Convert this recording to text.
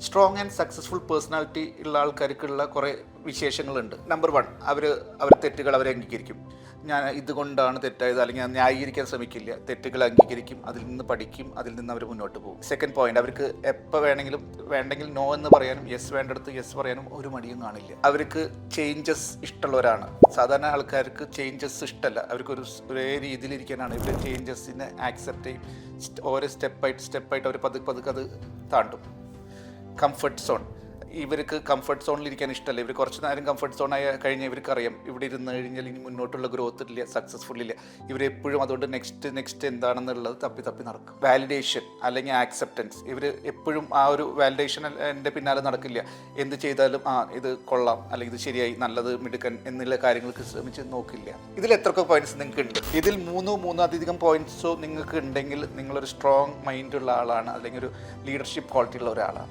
Strong and successful personality ഉള്ള ആൾക്കാർക്കുള്ള കുറേ വിശേഷങ്ങളുണ്ട്. Number one hour അവർ തെറ്റുകൾ അവരെ അംഗീകരിക്കും. ഞാൻ ഇതുകൊണ്ടാണ് തെറ്റായത് അല്ലെങ്കിൽ ഞാൻ ന്യായീകരിക്കാൻ ശ്രമിക്കില്ല. തെറ്റുകൾ അംഗീകരിക്കും അതിൽ നിന്ന് പഠിക്കും അതിൽ നിന്ന് അവർ മുന്നോട്ട് പോകും. സെക്കൻഡ് പോയിന്റ് അവർക്ക് എപ്പോൾ വേണമെങ്കിലും വേണ്ടെങ്കിൽ നോ എന്ന് പറയാനും യെസ് വേണ്ടടുത്ത് യെസ് പറയാനും ഒരു മടിയും കാണില്ല. അവർക്ക് ചേഞ്ചസ് ഇഷ്ടമുള്ളവരാണ്. സാധാരണ ആൾക്കാർക്ക് ചേഞ്ചസ് ഇഷ്ടമല്ല അവർക്ക് ഒരു രീതിയിലിരിക്കാനാണ്. ഇവർ ചേഞ്ചസിനെ ആക്സെപ്റ്റ് ചെയ്യും. ഓരോ സ്റ്റെപ്പായിട്ട് സ്റ്റെപ്പായിട്ട് അവർ പതുക്കെ പതുക്കെ അത് താണ്ടും. കംഫർട്ട് സോൺ ഇവർക്ക് കംഫർട്ട് സോണിൽ ഇരിക്കാൻ ഇഷ്ടമല്ല. ഇവർ കുറച്ച് നേരം കംഫർട്ട് സോൺ ആയി കഴിഞ്ഞാൽ ഇവർക്ക് അറിയാം ഇവിടെ ഇരുന്ന് കഴിഞ്ഞാൽ ഇനി മുന്നോട്ടുള്ള ഗ്രോത്ത് ഇല്ല സക്സസ്ഫുൾ ഇല്ല. ഇവരെപ്പോഴും അതുകൊണ്ട് നെക്സ്റ്റ് നെക്സ്റ്റ് എന്താണെന്നുള്ളത് തപ്പി തപ്പി നടക്കും. വാലിഡേഷൻ അല്ലെങ്കിൽ ആക്സെപ്റ്റൻസ് ഇവർ എപ്പോഴും ആ ഒരു വാലിഡേഷൻ എന്റെ പിന്നാലെ നടക്കില്ല. എന്ത് ചെയ്താലും ആ ഇത് കൊള്ളാം അല്ലെങ്കിൽ ഇത് ശരിയായി നല്ലത് മിടുക്കൻ എന്നുള്ള കാര്യങ്ങൾക്ക് ശ്രമിച്ച് നോക്കില്ല. ഇതിൽ എത്രയൊക്കെ പോയിന്റ്സ് നിങ്ങൾക്ക് ഉണ്ട് ഇതിൽ മൂന്നോ മൂന്നോ അധികം പോയിന്റ്സോ നിങ്ങൾക്ക് ഉണ്ടെങ്കിൽ നിങ്ങളൊരു സ്ട്രോങ് മൈൻഡുള്ള ആളാണ് അല്ലെങ്കിൽ ഒരു ലീഡർഷിപ്പ് ക്വാളിറ്റി ഉള്ള ഒരാളാണ്.